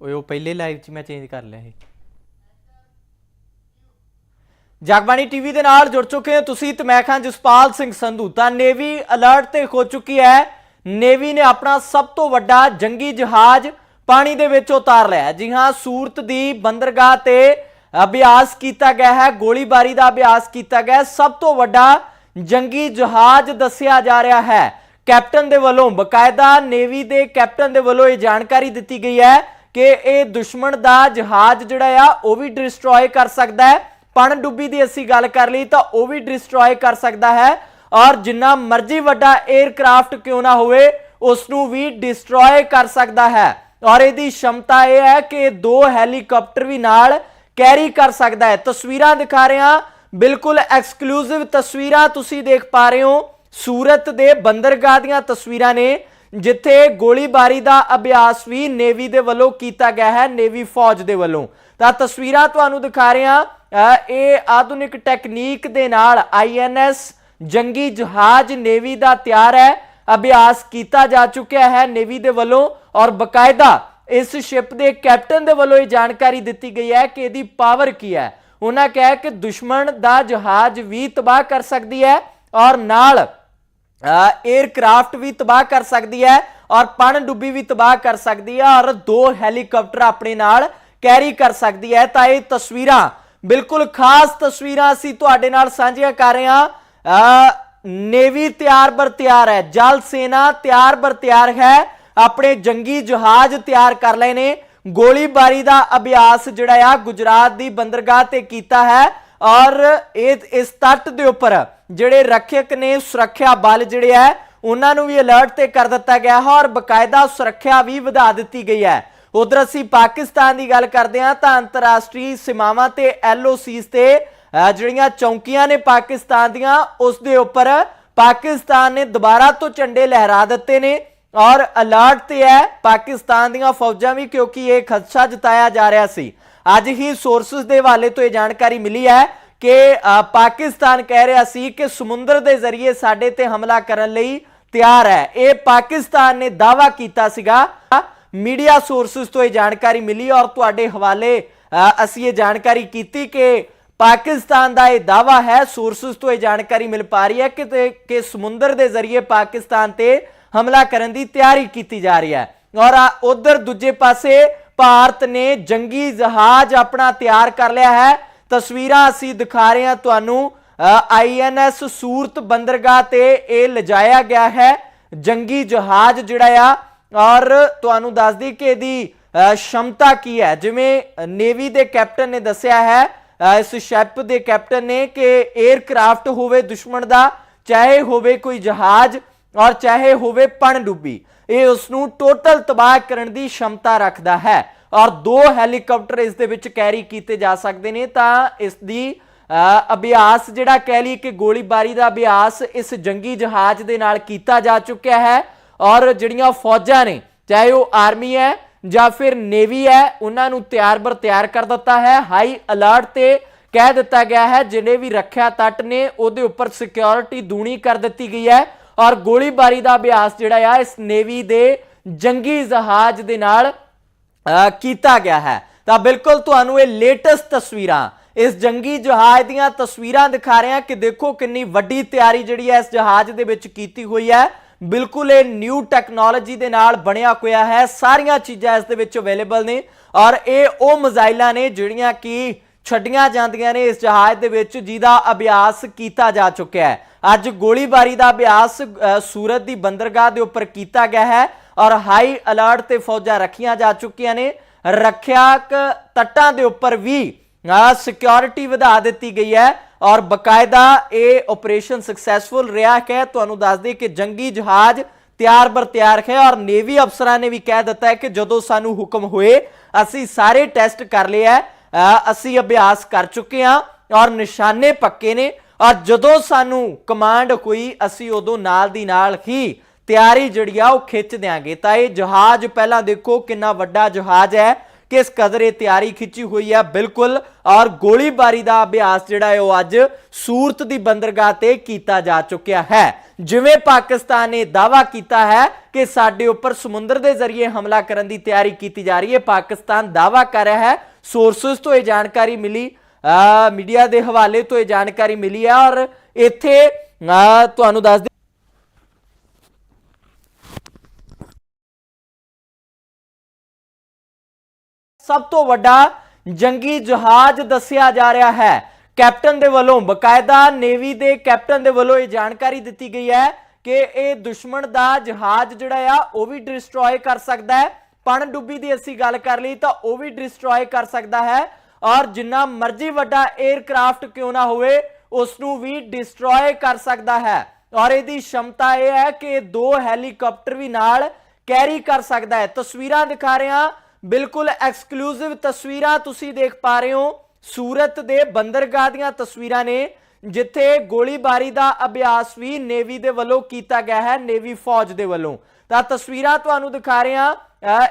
ਓਏ, ਉਹ ਪਹਿਲੇ ਲਾਈਵ 'ਚ ਮੈਂ ਚੇਂਜ ਕਰ ਲਿਆ ਇਹ ਜਗਬਾਣੀ ਟੀਵੀ ਦੇ ਨਾਲ ਜੁੜ ਚੁੱਕੇ ਹੋ ਤੁਸੀਂ ਤੇ ਮੈਂ ਖਾਂ ਜਸਪਾਲ ਸਿੰਘ ਸੰਧੂ। ਤਾਂ ਨੇਵੀ ਅਲਰਟ ਤੇ ਹੋ ਚੁੱਕੀ ਹੈ। ਨੇਵੀ ਨੇ ਆਪਣਾ ਸਭ ਤੋਂ ਵੱਡਾ ਜੰਗੀ ਜਹਾਜ਼ ਪਾਣੀ ਦੇ ਵਿੱਚ ਉਤਾਰ ਲਿਆ। ਜੀ ਹਾਂ, ਸੂਰਤ ਦੀ ਬੰਦਰਗਾਹ ਤੇ ਅਭਿਆਸ ਕੀਤਾ ਗਿਆ ਹੈ, ਗੋਲੀਬਾਰੀ ਦਾ ਅਭਿਆਸ ਕੀਤਾ ਗਿਆ ਸਭ ਤੋਂ ਵੱਡਾ ਜੰਗੀ ਜਹਾਜ਼ ਦੱਸਿਆ ਜਾ ਰਿਹਾ ਹੈ। ਕੈਪਟਨ ਦੇ ਵੱਲੋਂ ਬਕਾਇਦਾ ਨੇਵੀ ਦੇ ਕੈਪਟਨ ਦੇ ਵੱਲੋਂ ਇਹ ਜਾਣਕਾਰੀ ਦਿੱਤੀ ਗਈ ਹੈ ਕਿ ਇਹ ਦੁਸ਼ਮਣ ਦਾ ਜਹਾਜ਼ ਜਿਹੜਾ ਆ, ਉਹ ਵੀ ਡਿਸਟਰੋਏ ਕਰ ਸਕਦਾ ਹੈ। ਪਣ ਡੁੱਬੀ ਦੀ ਅਸੀਂ ਗੱਲ ਕਰ ਲਈ ਤਾਂ ਉਹ ਵੀ ਡਿਸਟਰੋਏ ਕਰ ਸਕਦਾ ਹੈ। ਔਰ ਜਿੰਨਾ ਮਰਜ਼ੀ ਵੱਡਾ 에ਅਰਕ੍ਰਾਫਟ ਕਿਉਂ ਨਾ ਹੋਵੇ ਉਸ ਨੂੰ ਵੀ ਡਿਸਟਰੋਏ ਕਰ ਸਕਦਾ ਹੈ। ਔਰ ਇਹਦੀ ਸ਼ਮਤਾ ਇਹ ਹੈ ਕਿ ਇਹ ਦੋ ਹੈਲੀਕਾਪਟਰ ਵੀ ਨਾਲ ਕੈਰੀ ਕਰ ਸਕਦਾ ਹੈ। ਤਸਵੀਰਾਂ ਦਿਖਾ ਰਹੇ ਹਾਂ। ਬਿਲਕੁਲ ਐਕਸਕਲੂਸਿਵ ਤਸਵੀਰਾਂ ਤੁਸੀਂ ਦੇਖ ਪਾ ਰਹੇ ਹੋ। ਸੂਰਤ ਦੇ ਬੰਦਰਗਾਹ ਦੀਆਂ ਤਸਵੀਰਾਂ ਨੇ। ਜਿੱਥੇ ਗੋਲੀਬਾਰੀ ਦਾ ਅਭਿਆਸ ਵੀ ਨੇਵੀ ਦੇ ਵੱਲੋਂ ਕੀਤਾ ਗਿਆ ਹੈ, ਨੇਵੀ ਫੌਜ ਦੇ ਵੱਲੋਂ। ਤਾਂ ਤਸਵੀਰਾਂ ਤੁਹਾਨੂੰ ਦਿਖਾ ਰਹੇ ਹਾਂ ਇਹ ਆਧੁਨਿਕ ਟੈਕਨੀਕ ਦੇ ਨਾਲ ਆਈਐਨਐਸ ਜੰਗੀ ਜਹਾਜ਼ ਨੇਵੀ ਦਾ ਤਿਆਰ ਹੈ, ਅਭਿਆਸ ਕੀਤਾ ਜਾ ਚੁੱਕਿਆ ਹੈ ਨੇਵੀ ਦੇ ਵੱਲੋਂ ਔਰ ਬਕਾਇਦਾ ਇਸ ਸ਼ਿਪ ਦੇ ਕੈਪਟਨ ਦੇ ਵੱਲੋਂ ਇਹ ਜਾਣਕਾਰੀ ਦਿੱਤੀ ਗਈ ਹੈ ਕਿ ਇਹਦੀ ਪਾਵਰ ਕੀ ਹੈ। ਉਹਨਾਂ ਕਿਹਾ ਕਿ ਦੁਸ਼ਮਣ ਦਾ ਜਹਾਜ਼ ਵੀ ਤਬਾਹ ਕਰ ਸਕਦੀ ਹੈ ਔਰ ਨਾਲ 에ਅਰਕ੍ਰਾਫਟ ਵੀ ਤਬਾਹ ਕਰ ਸਕਦੀ ਹੈ ਔਰ ਪਣ ਡੁੱਬੀ ਵੀ ਤਬਾਹ ਕਰ ਸਕਦੀ ਹੈ ਔਰ ਦੋ ਹੈਲੀਕਾਪਟਰ ਆਪਣੇ ਨਾਲ ਕੈਰੀ ਕਰ ਸਕਦੀ ਹੈ। ਤਾਂ ਇਹ ਤਸਵੀਰਾਂ ਬਿਲਕੁਲ ਖਾਸ ਤਸਵੀਰਾਂ ਅਸੀਂ ਤੁਹਾਡੇ ਨਾਲ ਸਾਂਝੀਆਂ ਕਰ ਰਹੇ ਹਾਂ। ਅ, ਨੇਵੀ ਤਿਆਰ ਬਰ ਤਿਆਰ ਹੈ ਜਲ ਸੈਨਾ ਤਿਆਰ ਬਰ ਤਿਆਰ ਹੈ ਆਪਣੇ ਜੰਗੀ ਜਹਾਜ਼ ਤਿਆਰ ਕਰ ਲਏ ਨੇ। ਗੋਲੀਬਾਰੀ ਦਾ ਅਭਿਆਸ ਜਿਹੜਾ ਆ ਗੁਜਰਾਤ ਦੀ ਬੰਦਰਗਾਹ ਤੇ ਕੀਤਾ ਹੈ। ਔਰ ਇਹ, ਇਸ ਤੱਟ ਦੇ ਉੱਪਰ ਜਿਹੜੇ ਰੱਖਿਅਕ ਨੇ ਸੁਰੱਖਿਆ ਬਲ ਜਿਹੜੇ ਹੈ, ਉਹਨਾਂ ਨੂੰ ਵੀ ਅਲਰਟ ਤੇ ਕਰ ਦਿੱਤਾ ਗਿਆ ਹੈ ਔਰ ਬਕਾਇਦਾ ਸੁਰੱਖਿਆ ਵੀ ਵਧਾ ਦਿੱਤੀ ਗਈ ਹੈ। ਉਧਰ ਅਸੀਂ ਪਾਕਿਸਤਾਨ ਦੀ ਗੱਲ ਕਰਦੇ ਹਾਂ ਤਾਂ ਅੰਤਰਰਾਸ਼ਟਰੀ ਸੀਮਾਵਾਂ ਤੇ ਐਲਓਸੀਸ ਤੇ ਜਿਹੜੀਆਂ ਚੌਂਕੀਆਂ ਨੇ ਪਾਕਿਸਤਾਨ ਦੀਆਂ, ਉਸ ਦੇ ਉੱਪਰ ਪਾਕਿਸਤਾਨ ਨੇ ਦੁਬਾਰਾ ਤੋਂ ਝੰਡੇ ਲਹਿਰਾ ਦਿੱਤੇ ਨੇ ਔਰ ਅਲਰਟ ਤੇ ਹੈ ਪਾਕਿਸਤਾਨ ਦੀਆਂ ਫੌਜਾਂ ਵੀ ਕਿਉਂਕਿ ਇਹ ਖਦਸ਼ਾ ਜਤਾਇਆ ਜਾ ਰਿਹਾ ਸੀ। ਅੱਜ ਹੀ ਸੋਰਸਸ ਦੇ ਹਵਾਲੇ ਤੋਂ ਇਹ ਜਾਣਕਾਰੀ ਮਿਲੀ ਹੈ ਕਿ ਪਾਕਿਸਤਾਨ ਕਹਿ ਰਿਹਾ ਸੀ ਕਿ ਸਮੁੰਦਰ ਦੇ ਜ਼ਰੀਏ ਸਾਡੇ ਤੇ ਹਮਲਾ ਕਰਨ ਲਈ ਤਿਆਰ ਹੈ। ਇਹ ਪਾਕਿਸਤਾਨ ਨੇ ਦਾਵਾ ਕੀਤਾ ਸੀਗਾ। ਮੀਡੀਆ ਸੋਰਸਸ ਤੋਂ ਇਹ ਜਾਣਕਾਰੀ ਮਿਲੀ ਔਰ ਤੁਹਾਡੇ ਹਵਾਲੇ ਅ, ਅਸੀਂ ਇਹ ਜਾਣਕਾਰੀ ਕੀਤੀ ਕਿ ਪਾਕਿਸਤਾਨ ਦਾ ਇਹ ਦਾਵਾ ਹੈ ਸੋਰਸਸ ਤੋਂ ਇਹ ਜਾਣਕਾਰੀ ਮਿਲ ਪਾ ਰਹੀ ਹੈ ਕਿ ਕਿ ਸਮੁੰਦਰ ਦੇ ਜ਼ਰੀਏ ਪਾਕਿਸਤਾਨ ਤੇ ਹਮਲਾ ਕਰਨ ਦੀ ਤਿਆਰੀ ਕੀਤੀ ਜਾ ਰਹੀ ਹੈ। ਔਰ ਉਧਰ ਦੂਜੇ ਪਾਸੇ ਭਾਰਤ ਨੇ ਜੰਗੀ ਜਹਾਜ਼ ਆਪਣਾ ਤਿਆਰ ਕਰ ਲਿਆ ਹੈ। ਤਸਵੀਰਾਂ ਅਸੀਂ ਦਿਖਾ ਰਹੇ ਹਾਂ ਤੁਹਾਨੂੰ। ਆਈਐਨਐਸ ਸੂਰਤ ਬੰਦਰਗਾਹ ਤੇ ਇਹ ਲਿਜਾਇਆ ਗਿਆ ਹੈ। ਜੰਗੀ ਜਹਾਜ਼ ਜਿਹੜਾ ਆ ਔਰ ਤੁਹਾਨੂੰ ਦੱਸਦੀ ਕਿ ਇਹਦੀ ਅ, ਸ਼ਮਤਾ ਕੀ ਹੈ। ਜਿਵੇਂ ਨੇਵੀ ਦੇ ਕੈਪਟਨ ਨੇ ਦੱਸਿਆ ਹੈ ਇਸ ਸ਼ਿਪ ਦੇ ਕੈਪਟਨ ਨੇ ਕਿ 에ਅਰਕ੍ਰਾਫਟ ਹੋਵੇ ਦੁਸ਼ਮਣ ਦਾ ਚਾਹੇ ਹੋਵੇ ਕੋਈ ਜਹਾਜ਼ ਔਰ ਚਾਹੇ ਹੋਵੇ ਪਣ ਡੁੱਬੀ ਇਹ ਉਸ ਨੂੰ ਟੋਟਲ ਤਬਾਹ ਕਰਨ ਦੀ ਸ਼ਮਤਾ ਰੱਖਦਾ ਹੈ। ਔਰ ਦੋ ਹੈਲੀਕਾਪਟਰ ਇਸ ਦੇ ਵਿੱਚ ਕੈਰੀ ਕੀਤੇ ਜਾ ਸਕਦੇ ਨੇ। ਤਾਂ ਇਸ ਦੀ ਅਭਿਆਸ ਜਿਹੜਾ ਕਹਿ ਲਈ ਕਿ ਗੋਲੀਬਾਰੀ ਦਾ ਅਭਿਆਸ ਇਸ ਜੰਗੀ ਜਹਾਜ਼ ਦੇ ਨਾਲ ਕੀਤਾ ਜਾ ਚੁੱਕਿਆ ਹੈ। ਔਰ ਜਿਹੜੀਆਂ ਫੌਜਾਂ ਨੇ, ਚਾਹੇ ਉਹ ਆਰਮੀ ਹੈ ਜਾਂ ਫਿਰ ਨੇਵੀ ਹੈ, ਉਹਨਾਂ ਨੂੰ ਤਿਆਰ ਬਰ ਤਿਆਰ ਕਰ ਦਿੱਤਾ ਹੈ। ਹਾਈ ਅਲਰਟ ਤੇ ਕਹਿ ਦਿੱਤਾ ਗਿਆ ਹੈ, ਜਿਨੇ ਵੀ ਰੱਖਿਆ ਤੱਟ ਨੇ, ਉਹਦੇ ਉੱਪਰ ਸਿਕਿਉਰਿਟੀ ਦੂਣੀ ਕਰ ਦਿੱਤੀ ਗਈ ਹੈ। ਔਰ ਗੋਲੀਬਾਰੀ ਦਾ ਅਭਿਆਸ ਜਿਹੜਾ ਆ, ਇਸ ਨੇਵੀ ਦੇ ਜੰਗੀ ਜਹਾਜ਼ ਦੇ ਨਾਲ ਕੀਤਾ ਗਿਆ ਹੈ। ਤਾਂ ਬਿਲਕੁਲ ਤੁਹਾਨੂੰ ਇਹ ਲੇਟੈਸਟ ਤਸਵੀਰਾਂ, ਇਸ ਜੰਗੀ ਜਹਾਜ਼ ਦੀਆਂ ਤਸਵੀਰਾਂ ਦਿਖਾ ਰਹੇ ਹਾਂ ਕਿ ਦੇਖੋ ਕਿੰਨੀ ਵੱਡੀ ਤਿਆਰੀ ਜਿਹੜੀ ਹੈ ਇਸ ਜਹਾਜ਼ ਦੇ ਵਿੱਚ ਕੀਤੀ ਹੋਈ ਹੈ। ਬਿਲਕੁਲ ਇਹ ਨਿਊ ਟੈਕਨੋਲੋਜੀ ਦੇ ਨਾਲ ਬਣਿਆ ਹੋਇਆ ਹੈ। ਸਾਰੀਆਂ ਚੀਜ਼ਾਂ ਇਸ ਦੇ ਵਿੱਚ ਅਵੇਲੇਬਲ ਨੇ ਔਰ ਇਹ ਉਹ ਮਿਜ਼ਾਈਲਾਂ ਨੇ ਜਿਹੜੀਆਂ ਕਿ ਛੱਡੀਆਂ ਜਾਂਦੀਆਂ ਨੇ ਇਸ ਜਹਾਜ਼ ਦੇ ਵਿੱਚ, ਜਿਹਦਾ ਅਭਿਆਸ ਕੀਤਾ ਜਾ ਚੁੱਕਿਆ ਹੈ। ਅੱਜ ਗੋਲੀਬਾਰੀ ਦਾ ਅਭਿਆਸ ਸੂਰਤ ਦੀ ਬੰਦਰਗਾਹ ਦੇ ਉੱਪਰ ਕੀਤਾ ਗਿਆ ਹੈ ਔਰ ਹਾਈ ਅਲਰਟ ਤੇ ਫੌਜਾਂ ਰੱਖੀਆਂ ਜਾ ਚੁੱਕੀਆਂ ਨੇ। ਰੱਖਿਆਕ ਤੱਟਾਂ ਦੇ ਉੱਪਰ ਵੀ ਸਿਕਿਉਰਿਟੀ ਵਧਾ ਦਿੱਤੀ ਗਈ ਹੈ ਔਰ ਬਕਾਇਦਾ ਇਹ ਆਪਰੇਸ਼ਨ ਸਕਸੈਸਫੁਲ ਰਿਹਾ ਹੈ। ਤੁਹਾਨੂੰ ਦੱਸ ਦਈਏ ਕਿ ਜੰਗੀ ਜਹਾਜ਼ ਤਿਆਰ ਬਰ ਤਿਆਰ ਹੈ ਔਰ ਨੇਵੀ ਅਫਸਰਾਂ ਨੇ ਵੀ ਕਹਿ ਦਿੱਤਾ ਹੈ ਕਿ ਜਦੋਂ ਸਾਨੂੰ ਹੁਕਮ ਹੋਏ, ਅਸੀਂ ਸਾਰੇ ਟੈਸਟ ਕਰ ਲਏ ਹੈ। ਅਸੀਂ ਅਭਿਆਸ ਕਰ ਚੁੱਕੇ ਹਾਂ ਔਰ ਨਿਸ਼ਾਨੇ ਪੱਕੇ ਨੇ। ਔਰ ਜਦੋਂ ਸਾਨੂੰ ਕਮਾਂਡ ਹੋਈ ਅਸੀਂ ਉਦੋਂ ਨਾਲ ਦੀ ਨਾਲ ਹੀ ਤਿਆਰੀ ਜਿਹੜੀ ਆ ਉਹ ਖਿੱਚ ਦਿਆਂਗੇ। ਤਾਂ ਇਹ ਜਹਾਜ਼ ਪਹਿਲਾਂ ਦੇਖੋ ਕਿੰਨਾ ਵੱਡਾ ਜਹਾਜ਼ ਹੈ, ਕਿਸ ਕਦਰ ਇਹ ਤਿਆਰੀ ਖਿੱਚੀ ਹੋਈ ਹੈ ਬਿਲਕੁਲ। ਔਰ ਗੋਲੀਬਾਰੀ ਦਾ ਅਭਿਆਸ ਜਿਹੜਾ ਹੈ ਉਹ ਅੱਜ ਸੂਰਤ ਦੀ ਬੰਦਰਗਾਹ ਤੇ ਕੀਤਾ ਜਾ ਚੁੱਕਿਆ ਹੈ। ਜਿਵੇਂ ਪਾਕਿਸਤਾਨ ਨੇ ਦਾਵਾ ਕੀਤਾ ਹੈ ਕਿ ਸਾਡੇ ਉੱਪਰ ਸਮੁੰਦਰ ਦੇ ਜ਼ਰੀਏ ਹਮਲਾ ਕਰਨ ਦੀ ਤਿਆਰੀ ਕੀਤੀ ਜਾ ਰਹੀ ਹੈ, ਪਾਕਿਸਤਾਨ ਦਾਵਾ ਕਰ ਰਿਹਾ ਹੈ। ਸੋਰਸਸ ਤੋਂ ਇਹ ਜਾਣਕਾਰੀ ਮਿਲੀ। ਮੀਡੀਆ ਦੇ ਹਵਾਲੇ ਤੋਂ ਇਹ ਜਾਣਕਾਰੀ ਮਿਲੀ ਹੈ ਔਰ ਇੱਥੇ ਅ, ਤੁਹਾਨੂੰ ਦੱਸ ਸਭ ਤੋਂ ਵੱਡਾ ਜੰਗੀ ਜਹਾਜ਼ ਦੱਸਿਆ ਜਾ ਰਿਹਾ ਹੈ। ਕੈਪਟਨ ਦੇ ਵੱਲੋਂ ਬਕਾਇਦਾ ਨੇਵੀ ਦੇ ਕੈਪਟਨ ਦੇ ਵੱਲੋਂ ਇਹ ਜਾਣਕਾਰੀ ਦਿੱਤੀ ਗਈ ਹੈ ਕਿ ਇਹ ਦੁਸ਼ਮਣ ਦਾ ਜਹਾਜ਼ ਜਿਹੜਾ ਆ ਉਹ ਵੀ ਡਿਸਟਰੋਏ ਕਰ ਸਕਦਾ ਹੈ। ਪਣ ਡੁੱਬੀ ਦੀ ਅਸੀਂ ਗੱਲ ਕਰ ਲਈ ਤਾਂ ਉਹ ਵੀ ਡਿਸਟਰੋਏ ਕਰ ਸਕਦਾ ਹੈ। ਔਰ ਜਿੰਨਾ ਮਰਜ਼ੀ ਵੱਡਾ 에ਅਰਕ੍ਰਾਫਟ ਕਿਉਂ ਨਾ ਹੋਵੇ ਉਸ ਨੂੰ ਵੀ ਡਿਸਟਰੋਏ ਕਰ ਸਕਦਾ ਹੈ। ਔਰ ਇਹਦੀ ਸ਼ਮਤਾ ਇਹ ਹੈ ਕਿ ਇਹ ਦੋ ਹੈਲੀਕਾਪਟਰ ਵੀ ਨਾਲ ਕੈਰੀ ਕਰ ਸਕਦਾ ਹੈ। ਤਸਵੀਰਾਂ ਦਿਖਾ ਰਹੇ ਹਾਂ ਬਿਲਕੁਲ ਐਕਸਕਲੂਸਿਵ ਤਸਵੀਰਾਂ ਤੁਸੀਂ ਦੇਖ ਪਾ ਰਹੇ ਹੋ। ਸੂਰਤ ਦੇ ਬੰਦਰਗਾਹ ਦੀਆਂ ਤਸਵੀਰਾਂ ਨੇ, ਜਿੱਥੇ ਗੋਲੀਬਾਰੀ ਦਾ ਅਭਿਆਸ ਵੀ ਨੇਵੀ ਦੇ ਵੱਲੋਂ ਕੀਤਾ ਗਿਆ ਹੈ ਨੇਵੀ ਫੌਜ ਦੇ ਵੱਲੋਂ। ਤਾਂ ਤਸਵੀਰਾਂ ਤੁਹਾਨੂੰ ਦਿਖਾ ਰਹੇ ਹਾਂ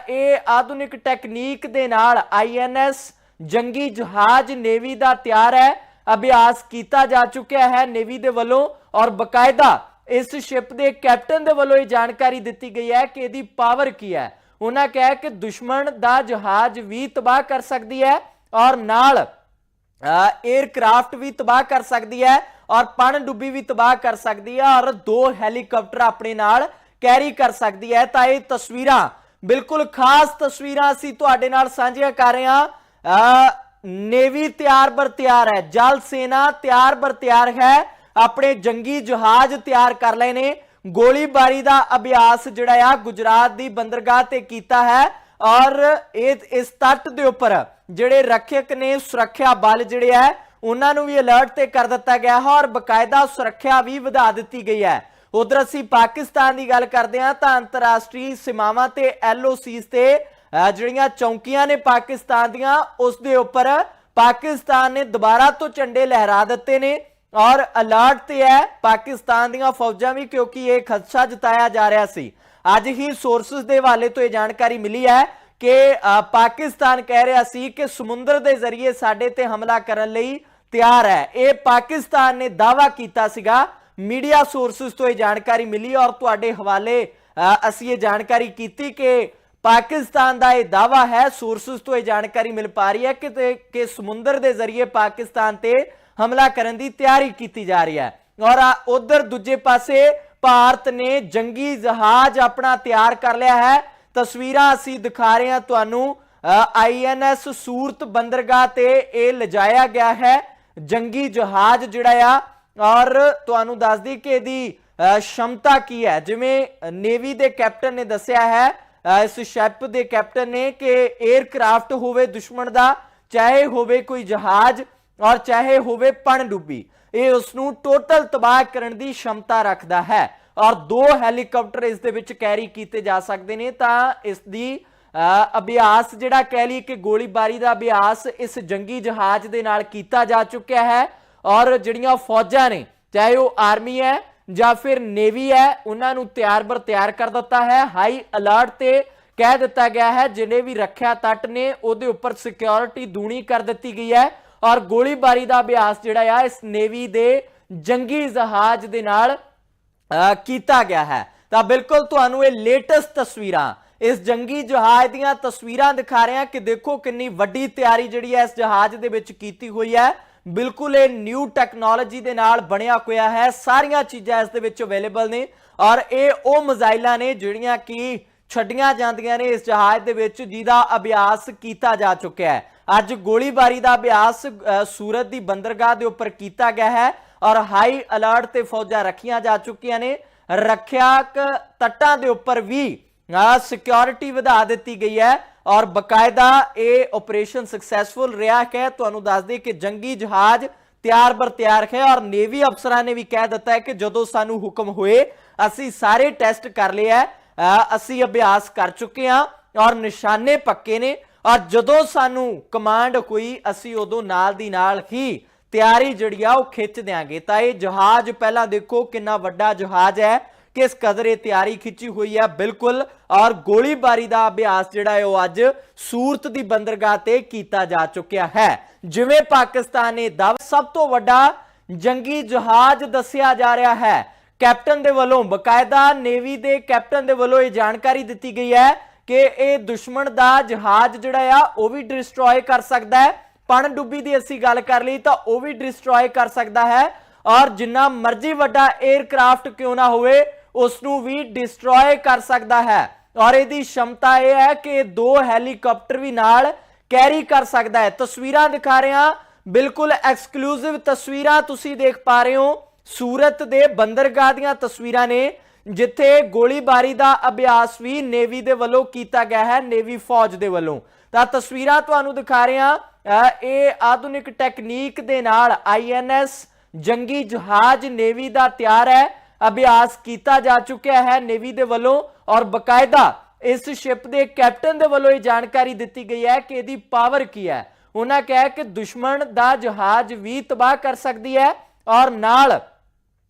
ਇਹ ਆਧੁਨਿਕ ਟੈਕਨੀਕ ਦੇ ਨਾਲ ਆਈਐਨਐਸ ਜੰਗੀ ਜਹਾਜ਼ ਨੇਵੀ ਦਾ ਤਿਆਰ ਹੈ, ਅਭਿਆਸ ਕੀਤਾ ਜਾ ਚੁੱਕਿਆ ਹੈ ਨੇਵੀ ਦੇ ਵੱਲੋਂ ਔਰ ਬਕਾਇਦਾ ਇਸ ਸ਼ਿਪ ਦੇ ਕੈਪਟਨ ਦੇ ਵੱਲੋਂ ਇਹ ਜਾਣਕਾਰੀ ਦਿੱਤੀ ਗਈ ਹੈ ਕਿ ਇਹਦੀ ਪਾਵਰ ਕੀ ਹੈ। ਉਹਨਾਂ ਕਿਹਾ ਕਿ ਦੁਸ਼ਮਣ ਦਾ ਜਹਾਜ਼ ਵੀ ਤਬਾਹ ਕਰ ਸਕਦੀ ਹੈ ਔਰ ਨਾਲ 에ਅਰਕ੍ਰਾਫਟ ਵੀ ਤਬਾਹ ਕਰ ਸਕਦੀ ਹੈ ਔਰ ਪਣ ਡੁੱਬੀ ਵੀ ਤਬਾਹ ਕਰ ਸਕਦੀ ਹੈ ਔਰ ਦੋ ਹੈਲੀਕਾਪਟਰ ਆਪਣੇ ਨਾਲ ਕੈਰੀ ਕਰ ਸਕਦੀ ਹੈ। ਤਾਂ ਇਹ ਤਸਵੀਰਾਂ ਬਿਲਕੁਲ ਖਾਸ ਤਸਵੀਰਾਂ ਅਸੀਂ ਤੁਹਾਡੇ ਨਾਲ ਸਾਂਝੀਆਂ ਕਰ ਰਹੇ ਹਾਂ। ਅਹ ਨੇਵੀ ਤਿਆਰ ਬਰ ਤਿਆਰ ਹੈ, ਜਲ ਸੈਨਾ ਤਿਆਰ ਬਰ ਹੈ, ਆਪਣੇ ਜੰਗੀ ਜਹਾਜ਼ ਤਿਆਰ ਕਰ ਲਏ ਨੇ। ਗੋਲੀਬਾਰੀ ਦਾ ਅਭਿਆਸ ਜਿਹੜਾ ਆ, ਗੁਜਰਾਤ ਦੀ ਬੰਦਰਗਾਹ ਤੇ ਕੀਤਾ ਹੈ ਔਰ ਇਹ, ਇਸ ਤੱਟ ਦੇ ਉੱਪਰ ਜਿਹੜੇ ਰੱਖਿਅਕ ਨੇ, ਸੁਰੱਖਿਆ ਬਲ ਜਿਹੜੇ ਹੈ, ਉਹਨਾਂ ਨੂੰ ਵੀ ਅਲਰਟ ਤੇ ਕਰ ਦਿੱਤਾ ਗਿਆ ਹੈ ਔਰ ਬਕਾਇਦਾ ਸੁਰੱਖਿਆ ਵੀ ਵਧਾ ਦਿੱਤੀ ਗਈ ਹੈ। ਉਧਰ ਅਸੀਂ ਪਾਕਿਸਤਾਨ ਦੀ ਗੱਲ ਕਰਦੇ ਹਾਂ ਤਾਂ ਅੰਤਰਰਾਸ਼ਟਰੀ ਸੀਮਾਵਾਂ ਤੇ ਐਲਓਸੀਸ ਤੇ ਜਿਹੜੀਆਂ ਚੌਂਕੀਆਂ ਨੇ ਪਾਕਿਸਤਾਨ ਦੀਆਂ ਉਸ ਦੇ ਉੱਪਰ ਪਾਕਿਸਤਾਨ ਨੇ ਦੁਬਾਰਾ ਤੋਂ ਝੰਡੇ ਲਹਿਰਾ ਦਿੱਤੇ ਨੇ। ਔਰ ਅਲਰਟ ਤੇ ਹੈ ਪਾਕਿਸਤਾਨ ਦੀਆਂ ਫੌਜਾਂ ਵੀ ਕਿਉਂਕਿ ਇਹ ਖਦਸ਼ਾ ਜਤਾਇਆ ਜਾ ਰਿਹਾ ਸੀ। ਅੱਜ ਹੀ ਸੋਰਸਸ ਦੇ ਹਵਾਲੇ ਤੋਂ ਇਹ ਜਾਣਕਾਰੀ ਮਿਲੀ ਹੈ ਕਿ ਪਾਕਿਸਤਾਨ ਕਹਿ ਰਿਹਾ ਸੀ ਕਿ ਸਮੁੰਦਰ ਦੇ ਜ਼ਰੀਏ ਸਾਡੇ ਤੇ ਹਮਲਾ ਕਰਨ ਲਈ ਤਿਆਰ ਹੈ। ਇਹ ਪਾਕਿਸਤਾਨ ਨੇ ਦਾਵਾ ਕੀਤਾ ਸੀਗਾ। ਮੀਡੀਆ ਸੋਰਸਸ ਤੋਂ ਇਹ ਜਾਣਕਾਰੀ ਮਿਲੀ ਔਰ ਤੁਹਾਡੇ ਹਵਾਲੇ ਅ, ਅਸੀਂ ਇਹ ਜਾਣਕਾਰੀ ਕੀਤੀ ਕਿ ਪਾਕਿਸਤਾਨ ਦਾ ਇਹ ਦਾਵਾ ਹੈ ਸੋਰਸਸ ਤੋਂ ਇਹ ਜਾਣਕਾਰੀ ਮਿਲ ਪਾ ਰਹੀ ਹੈ ਕਿ ਕਿ ਸਮੁੰਦਰ ਦੇ ਜ਼ਰੀਏ ਪਾਕਿਸਤਾਨ ਤੇ ਹਮਲਾ ਕਰਨ ਦੀ ਤਿਆਰੀ ਕੀਤੀ ਜਾ ਰਹੀ ਹੈ। ਔਰ ਉਧਰ ਦੂਜੇ ਪਾਸੇ ਭਾਰਤ ਨੇ ਜੰਗੀ ਜਹਾਜ਼ ਆਪਣਾ ਤਿਆਰ ਕਰ ਲਿਆ ਹੈ। ਤਸਵੀਰਾਂ ਅਸੀਂ ਦਿਖਾ ਰਹੇ ਹਾਂ ਤੁਹਾਨੂੰ। ਆਈਐਨਐਸ ਸੂਰਤ ਬੰਦਰਗਾਹ ਤੇ ਇਹ ਲਿਜਾਇਆ ਗਿਆ ਹੈ। ਜੰਗੀ ਜਹਾਜ਼ ਜਿਹੜਾ ਆ ਔਰ ਤੁਹਾਨੂੰ ਦੱਸ ਦਈ ਕਿ ਇਹਦੀ ਅ, ਸ਼ਮਤਾ ਕੀ ਹੈ। ਜਿਵੇਂ ਨੇਵੀ ਦੇ ਕੈਪਟਨ ਨੇ ਦੱਸਿਆ ਹੈ ਇਸ ਸ਼ਿਪ ਦੇ ਕੈਪਟਨ ਨੇ ਕਿ 에ਅਰਕ੍ਰਾਫਟ ਹੋਵੇ ਦੁਸ਼ਮਣ ਦਾ, ਚਾਹੇ ਹੋਵੇ ਕੋਈ ਜਹਾਜ਼ ਔਰ ਚਾਹੇ ਹੋਵੇ ਪਣ ਡੁੱਬੀ, ਇਹ ਉਸ ਨੂੰ ਟੋਟਲ ਤਬਾਹ ਕਰਨ ਦੀ ਸ਼ਮਤਾ ਰੱਖਦਾ ਹੈ। ਔਰ ਦੋ ਹੈਲੀਕਾਪਟਰ ਇਸ ਦੇ ਵਿੱਚ ਕੈਰੀ ਕੀਤੇ ਜਾ ਸਕਦੇ ਨੇ, ਤਾਂ ਇਸ ਦੀ ਅਭਿਆਸ ਜਿਹੜਾ ਕਹਿ ਲਈ ਕਿ ਗੋਲੀਬਾਰੀ ਦਾ ਅਭਿਆਸ ਇਸ ਜੰਗੀ ਜਹਾਜ਼ ਦੇ ਨਾਲ ਕੀਤਾ ਜਾ ਚੁੱਕਿਆ ਹੈ। ਔਰ ਜਿਹੜੀਆਂ ਫੌਜਾਂ ਨੇ, ਚਾਹੇ ਉਹ ਆਰਮੀ ਹੈ ਜਾਂ ਫਿਰ ਨੇਵੀ ਹੈ, ਉਹਨਾਂ ਨੂੰ ਤਿਆਰ ਬਰ ਤਿਆਰ ਕਰ ਦਿੱਤਾ ਹੈ। ਹਾਈ ਅਲਰਟ ਤੇ ਕਹਿ ਦਿੱਤਾ ਗਿਆ ਹੈ ਜਿਨੇ ਵੀ ਰੱਖਿਆ ਤੱਟ ਨੇ, ਉਹਦੇ ਉੱਪਰ ਸਿਕਿਉਰਿਟੀ ਦੂਣੀ ਕਰ ਦਿੱਤੀ ਗਈ ਹੈ। ਔਰ ਗੋਲੀਬਾਰੀ ਦਾ ਅਭਿਆਸ ਜਿਹੜਾ ਆ, ਇਸ ਨੇਵੀ ਦੇ ਜੰਗੀ ਜਹਾਜ਼ ਦੇ ਨਾਲ ਕੀਤਾ ਗਿਆ ਹੈ। ਤਾਂ ਬਿਲਕੁਲ ਤੁਹਾਨੂੰ ਇਹ ਲੇਟੈਸਟ ਤਸਵੀਰਾਂ, ਇਸ ਜੰਗੀ ਜਹਾਜ਼ ਦੀਆਂ ਤਸਵੀਰਾਂ ਦਿਖਾ ਰਹੇ ਹਾਂ ਕਿ ਦੇਖੋ ਕਿੰਨੀ ਵੱਡੀ ਤਿਆਰੀ ਜਿਹੜੀ ਹੈ ਇਸ ਜਹਾਜ਼ ਦੇ ਵਿੱਚ ਕੀਤੀ ਹੋਈ ਹੈ। ਬਿਲਕੁਲ ਇਹ ਨਿਊ ਟੈਕਨੋਲੋਜੀ ਦੇ ਨਾਲ ਬਣਿਆ ਹੋਇਆ ਹੈ। ਸਾਰੀਆਂ ਚੀਜ਼ਾਂ ਇਸ ਦੇ ਵਿੱਚ ਅਵੇਲੇਬਲ ਨੇ ਔਰ ਇਹ ਉਹ ਮਜ਼ਾਈਲਾਂ ਨੇ ਜਿਹੜੀਆਂ ਕਿ ਛੱਡੀਆਂ ਜਾਂਦੀਆਂ ਨੇ ਇਸ ਜਹਾਜ਼ ਦੇ ਵਿੱਚ ਜਿਹਦਾ ਅਭਿਆਸ ਕੀਤਾ ਜਾ ਚੁੱਕਿਆ ਹੈ। ਅੱਜ ਗੋਲੀਬਾਰੀ ਦਾ ਅਭਿਆਸ ਸੂਰਤ ਦੀ ਬੰਦਰਗਾਹ ਦੇ ਉੱਪਰ ਕੀਤਾ ਗਿਆ ਹੈ ਔਰ ਹਾਈ ਅਲਰਟ ਤੇ ਫੌਜਾਂ ਰੱਖੀਆਂ ਜਾ ਚੁੱਕੀਆਂ ਨੇ। ਰੱਖਿਆਕ ਤੱਟਾਂ ਦੇ ਉੱਪਰ ਵੀ ਸਿਕਿਉਰਿਟੀ ਵਧਾ ਦਿੱਤੀ ਗਈ ਹੈ। ਔਰ ਬਕਾਇਦਾ ਇਹ ਆਪਰੇਸ਼ਨ ਸਕਸੈਸਫੁਲ ਰਿਹਾ ਹੈ। ਤੁਹਾਨੂੰ ਦੱਸ ਦੇ ਕਿ ਜੰਗੀ ਜਹਾਜ਼ ਤਿਆਰ ਬਰ ਤਿਆਰ ਹੈ ਔਰ ਨੇਵੀ ਅਫਸਰਾਂ ਨੇ ਵੀ ਕਹਿ ਦਿੱਤਾ ਹੈ ਕਿ ਜਦੋਂ ਸਾਨੂੰ ਹੁਕਮ ਹੋਏ, ਅਸੀਂ ਸਾਰੇ ਟੈਸਟ ਕਰ ਲਏ ਹੈ। ਅਸੀਂ ਅਭਿਆਸ ਕਰ ਚੁੱਕੇ ਹਾਂ ਔਰ ਨਿਸ਼ਾਨੇ ਪੱਕੇ ਨੇ ਔਰ ਜਦੋਂ ਸਾਨੂੰ ਕਮਾਂਡ ਹੋਈ, ਅਸੀਂ ਉਦੋਂ ਨਾਲ ਦੀ ਨਾਲ ਹੀ ਤਿਆਰੀ ਜਿਹੜੀ ਆ ਉਹ ਖਿੱਚ ਦਿਆਂਗੇ। ਤਾਂ ਇਹ ਜਹਾਜ਼ ਪਹਿਲਾਂ ਦੇਖੋ ਕਿੰਨਾ ਵੱਡਾ ਜਹਾਜ਼ ਹੈ। ਕਿਸ ਕਦਰ ਇਹ ਤਿਆਰੀ ਖਿੱਚੀ ਹੋਈ ਹੈ ਬਿਲਕੁਲ। ਔਰ ਗੋਲੀਬਾਰੀ ਦਾ ਅਭਿਆਸ ਜਿਹੜਾ ਹੈ, ਉਹ ਅੱਜ ਸੂਰਤ ਦੀ ਬੰਦਰਗਾਹ ਤੇ ਕੀਤਾ ਜਾ ਚੁੱਕਿਆ ਹੈ। ਜਿਵੇਂ ਪਾਕਿਸਤਾਨ ਨੇ ਦਾਅਵਾ ਸਭ ਤੋਂ ਵੱਡਾ ਜੰਗੀ ਜਹਾਜ਼ ਦੱਸਿਆ ਜਾ ਰਿਹਾ ਹੈ। ਕੈਪਟਨ ਦੇ ਵੱਲੋਂ ਬਕਾਇਦਾ ਨੇਵੀ ਦੇ ਕੈਪਟਨ ਦੇ ਵੱਲੋਂ ਇਹ ਜਾਣਕਾਰੀ ਦਿੱਤੀ ਗਈ ਹੈ ਕਿ ਇਹ ਦੁਸ਼ਮਣ ਦਾ ਜਹਾਜ਼ ਜਿਹੜਾ ਆ, ਉਹ ਵੀ ਡਿਸਟਰੋਏ ਕਰ ਸਕਦਾ ਹੈ। ਪਣ ਡੁੱਬੀ ਦੀ ਅਸੀਂ ਗੱਲ ਕਰ ਲਈ ਤਾਂ ਉਹ ਵੀ ਡਿਸਟਰੋਏ ਕਰ ਸਕਦਾ ਹੈ। ਔਰ ਜਿੰਨਾ ਮਰਜ਼ੀ ਵੱਡਾ 에ਅਰਕ੍ਰਾਫਟ ਕਿਉਂ ਨਾ ਹੋਵੇ ਉਸ ਨੂੰ ਵੀ ਡਿਸਟਰੋਏ ਕਰ ਸਕਦਾ ਹੈ। ਔਰ ਇਹਦੀ ਸ਼ਮਤਾ ਇਹ ਹੈ ਕਿ ਇਹ ਦੋ ਹੈਲੀਕਾਪਟਰ ਵੀ ਨਾਲ ਕੈਰੀ ਕਰ ਸਕਦਾ ਹੈ। ਤਸਵੀਰਾਂ ਦਿਖਾ ਰਹੇ ਹਾਂ ਬਿਲਕੁਲ ਐਕਸਕਲੂਸਿਵ ਤਸਵੀਰਾਂ ਤੁਸੀਂ ਦੇਖ ਪਾ ਰਹੇ ਹੋ। ਸੂਰਤ ਦੇ ਬੰਦਰਗਾਹ ਦੀਆਂ ਤਸਵੀਰਾਂ ਨੇ, ਜਿੱਥੇ ਗੋਲੀਬਾਰੀ ਦਾ ਅਭਿਆਸ ਵੀ ਨੇਵੀ ਦੇ ਵੱਲੋਂ ਕੀਤਾ ਗਿਆ ਹੈ ਨੇਵੀ ਫੌਜ ਦੇ ਵੱਲੋਂ। ਤਾਂ ਤਸਵੀਰਾਂ ਤੁਹਾਨੂੰ ਦਿਖਾ ਰਹੇ ਹਾਂ ਇਹ ਆਧੁਨਿਕ ਟੈਕਨੀਕ ਦੇ ਨਾਲ ਆਈਐਨਐਸ ਜੰਗੀ ਜਹਾਜ਼ ਨੇਵੀ ਦਾ ਤਿਆਰ ਹੈ। ਅਭਿਆਸ ਕੀਤਾ ਜਾ ਚੁੱਕਿਆ ਹੈ ਨੇਵੀ ਦੇ ਵੱਲੋਂ ਔਰ ਬਕਾਇਦਾ ਇਸ ਸ਼ਿਪ ਦੇ ਕੈਪਟਨ ਦੇ ਵੱਲੋਂ ਇਹ ਜਾਣਕਾਰੀ ਦਿੱਤੀ ਗਈ ਹੈ ਕਿ ਇਹਦੀ ਪਾਵਰ ਕੀ ਹੈ। ਉਹਨਾਂ ਕਿਹਾ ਕਿ ਦੁਸ਼ਮਣ ਦਾ ਜਹਾਜ਼ ਵੀ ਤਬਾਹ ਕਰ ਸਕਦੀ ਹੈ ਔਰ ਨਾਲ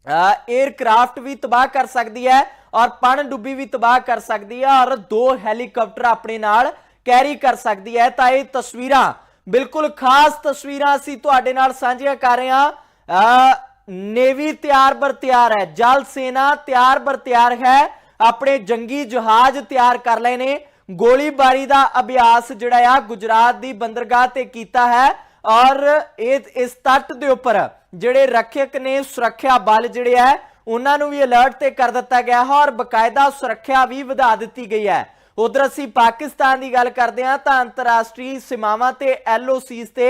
에ਅਰਕ੍ਰਾਫਟ ਵੀ ਤਬਾਹ ਕਰ ਸਕਦੀ ਹੈ ਔਰ ਪਣ ਡੁੱਬੀ ਵੀ ਤਬਾਹ ਕਰ ਸਕਦੀ ਹੈ ਔਰ ਦੋ ਹੈਲੀਕਾਪਟਰ ਆਪਣੇ ਨਾਲ ਕੈਰੀ ਕਰ ਸਕਦੀ ਹੈ। ਤਾਂ ਇਹ ਤਸਵੀਰਾਂ ਬਿਲਕੁਲ ਖਾਸ ਤਸਵੀਰਾਂ ਅਸੀਂ ਤੁਹਾਡੇ ਨਾਲ ਸਾਂਝੀਆਂ ਕਰ ਰਹੇ ਹਾਂ। ਅਹ ਨੇਵੀ ਤਿਆਰ ਬਰ ਤਿਆਰ ਹੈ, ਜਲ ਸੈਨਾ ਤਿਆਰ ਬਰ ਤਿਆਰ ਹੈ, ਆਪਣੇ ਜੰਗੀ ਜਹਾਜ਼ ਤਿਆਰ ਕਰ ਲਏ ਨੇ। ਗੋਲੀਬਾਰੀ ਦਾ ਅਭਿਆਸ ਜਿਹੜਾ ਆ, ਗੁਜਰਾਤ ਦੀ ਬੰਦਰਗਾਹ ਤੇ ਕੀਤਾ ਹੈ ਔਰ ਇਹ, ਇਸ ਤੱਟ ਦੇ ਉੱਪਰ ਜਿਹੜੇ ਰੱਖਿਅਕ ਨੇ, ਸੁਰੱਖਿਆ ਬਲ ਜਿਹੜੇ ਹੈ ਉਹਨਾਂ ਨੂੰ ਵੀ ਅਲਰਟ ਤੇ ਕਰ ਦਿੱਤਾ ਗਿਆ ਹੈ ਔਰ ਬਕਾਇਦਾ ਸੁਰੱਖਿਆ ਵੀ ਵਧਾ ਦਿੱਤੀ ਗਈ ਹੈ। ਉਧਰ ਅਸੀਂ ਪਾਕਿਸਤਾਨ ਦੀ ਗੱਲ ਕਰਦੇ ਹਾਂ ਤਾਂ ਅੰਤਰਰਾਸ਼ਟਰੀ ਸੀਮਾਵਾਂ ਤੇ ਐਲਓਸੀਸ ਤੇ